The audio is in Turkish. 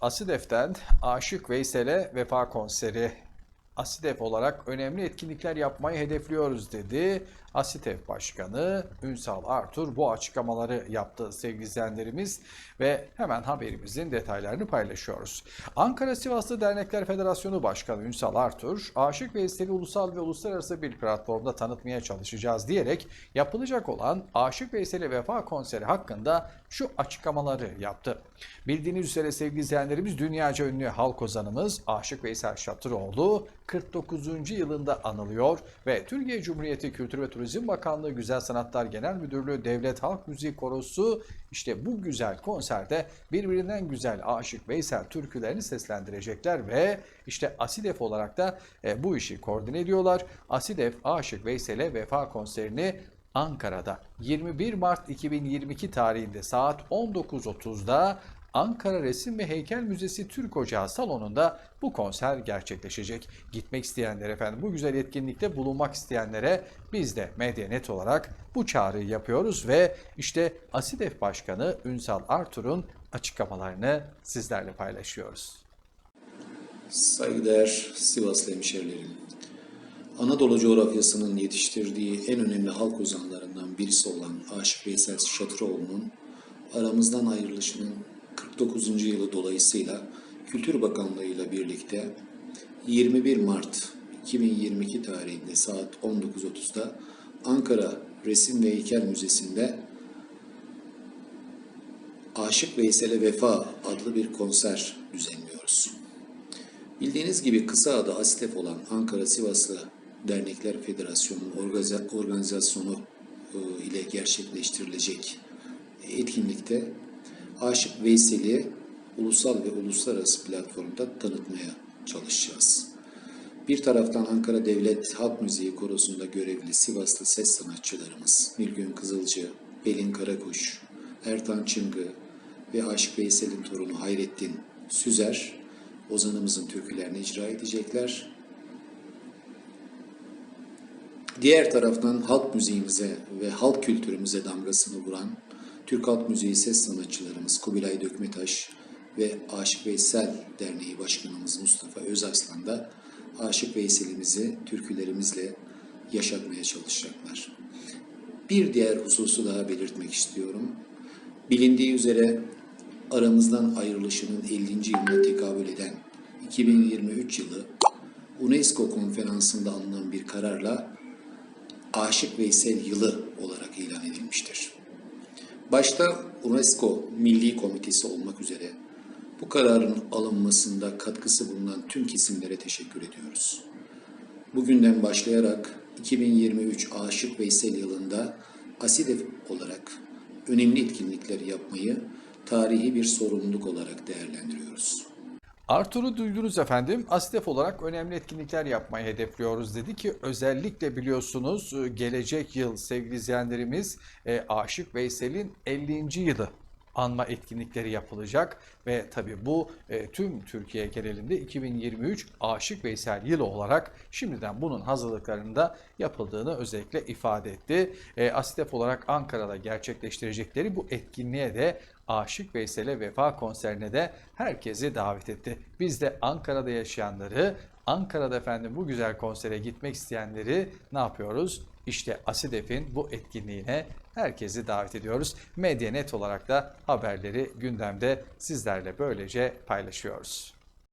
Asidef'ten Aşık Veysel'e vefa konseri. Asidef olarak önemli etkinlikler yapmayı hedefliyoruz dedi. Asidef Başkanı Ünsal Artur bu açıklamaları yaptı sevgili izleyenlerimiz ve hemen haberimizin detaylarını paylaşıyoruz. Ankara Sivaslı Dernekler Federasyonu Başkanı Ünsal Artur, Aşık Veysel'i ulusal ve uluslararası bir platformda tanıtmaya çalışacağız diyerek yapılacak olan Aşık Veysel'e vefa konseri hakkında şu açıklamaları yaptı. Bildiğiniz üzere sevgili izleyenlerimiz dünyaca ünlü halk ozanımız Aşık Veysel Şatıroğlu 49. yılında anılıyor ve Türkiye Cumhuriyeti Kültür ve Turizm Bakanlığı Güzel Sanatlar Genel Müdürlüğü Devlet Halk Müziği Korosu işte bu güzel konserde birbirinden güzel Aşık Veysel türkülerini seslendirecekler ve işte Asidef olarak da e, bu işi koordine ediyorlar. Asidef Aşık Veysel'e vefa konserini Ankara'da 21 Mart 2022 tarihinde saat 19.30'da Ankara Resim ve Heykel Müzesi Türk Ocağı salonunda bu konser gerçekleşecek. Gitmek isteyenler efendim bu güzel etkinlikte bulunmak isteyenlere biz de Medyanet olarak bu çağrıyı yapıyoruz ve işte Asidef Başkanı Ünsal Artur'un açıklamalarını sizlerle paylaşıyoruz. Saygıdeğer Sivaslı hemşerilerim. Anadolu coğrafyasının yetiştirdiği en önemli halk ozanlarından birisi olan Aşık Veysel Şatıroğlu'nun aramızdan ayrılışının 49. yılı dolayısıyla Kültür Bakanlığı ile birlikte 21 Mart 2022 tarihinde saat 19.30'da Ankara Resim ve Heykel Müzesi'nde Aşık Veysel'e Vefa adlı bir konser düzenliyoruz. Bildiğiniz gibi kısa adı ASTEF olan Ankara Sivaslı Dernekler Federasyonu'nun organiza- organizasyonu e, ile gerçekleştirilecek etkinlikte Aşık Veysel'i ulusal ve uluslararası platformda tanıtmaya çalışacağız. Bir taraftan Ankara Devlet Halk Müziği Korosu'nda görevli Sivaslı ses sanatçılarımız Nilgün Kızılcı, Pelin Karakuş, Ertan Çıngı ve Aşık Veysel'in torunu Hayrettin Süzer, ozanımızın türkülerini icra edecekler. Diğer taraftan halk müziğimize ve halk kültürümüze damgasını vuran Türk Halk Müziği ses sanatçılarımız Kubilay Dökmetaş ve Aşık Veysel Derneği Başkanımız Mustafa Özarslan da Aşık Veysel'imizi türkülerimizle yaşatmaya çalışacaklar. Bir diğer hususu daha belirtmek istiyorum. Bilindiği üzere aramızdan ayrılışının 50. yılına tekabül eden 2023 yılı UNESCO konferansında alınan bir kararla Aşık Veysel Yılı olarak. Başta UNESCO Milli Komitesi olmak üzere bu kararın alınmasında katkısı bulunan tüm kesimlere teşekkür ediyoruz. Bugünden başlayarak 2023 Aşık Veysel yılında ASİDEF olarak önemli etkinlikler yapmayı tarihi bir sorumluluk olarak değerlendiriyoruz. Artur'u duydunuz efendim. Asidef olarak önemli etkinlikler yapmayı hedefliyoruz dedi ki özellikle biliyorsunuz e, gelecek yıl sevgili izleyenlerimiz e, Aşık Veysel'in 50. yılı anma etkinlikleri yapılacak ve tabii bu e, tüm Türkiye genelinde 2023 Aşık Veysel yılı olarak şimdiden bunun hazırlıklarında yapıldığını özellikle ifade etti. E, Asidef olarak Ankara'da gerçekleştirecekleri bu etkinliğe de Aşık Veysel'e vefa konserine de herkesi davet etti. Biz de Ankara'da yaşayanları, Ankara'da efendim bu güzel konsere gitmek isteyenleri ne yapıyoruz? İşte Asidef'in bu etkinliğine herkesi davet ediyoruz. Medyanet olarak da haberleri gündemde sizlerle böylece paylaşıyoruz.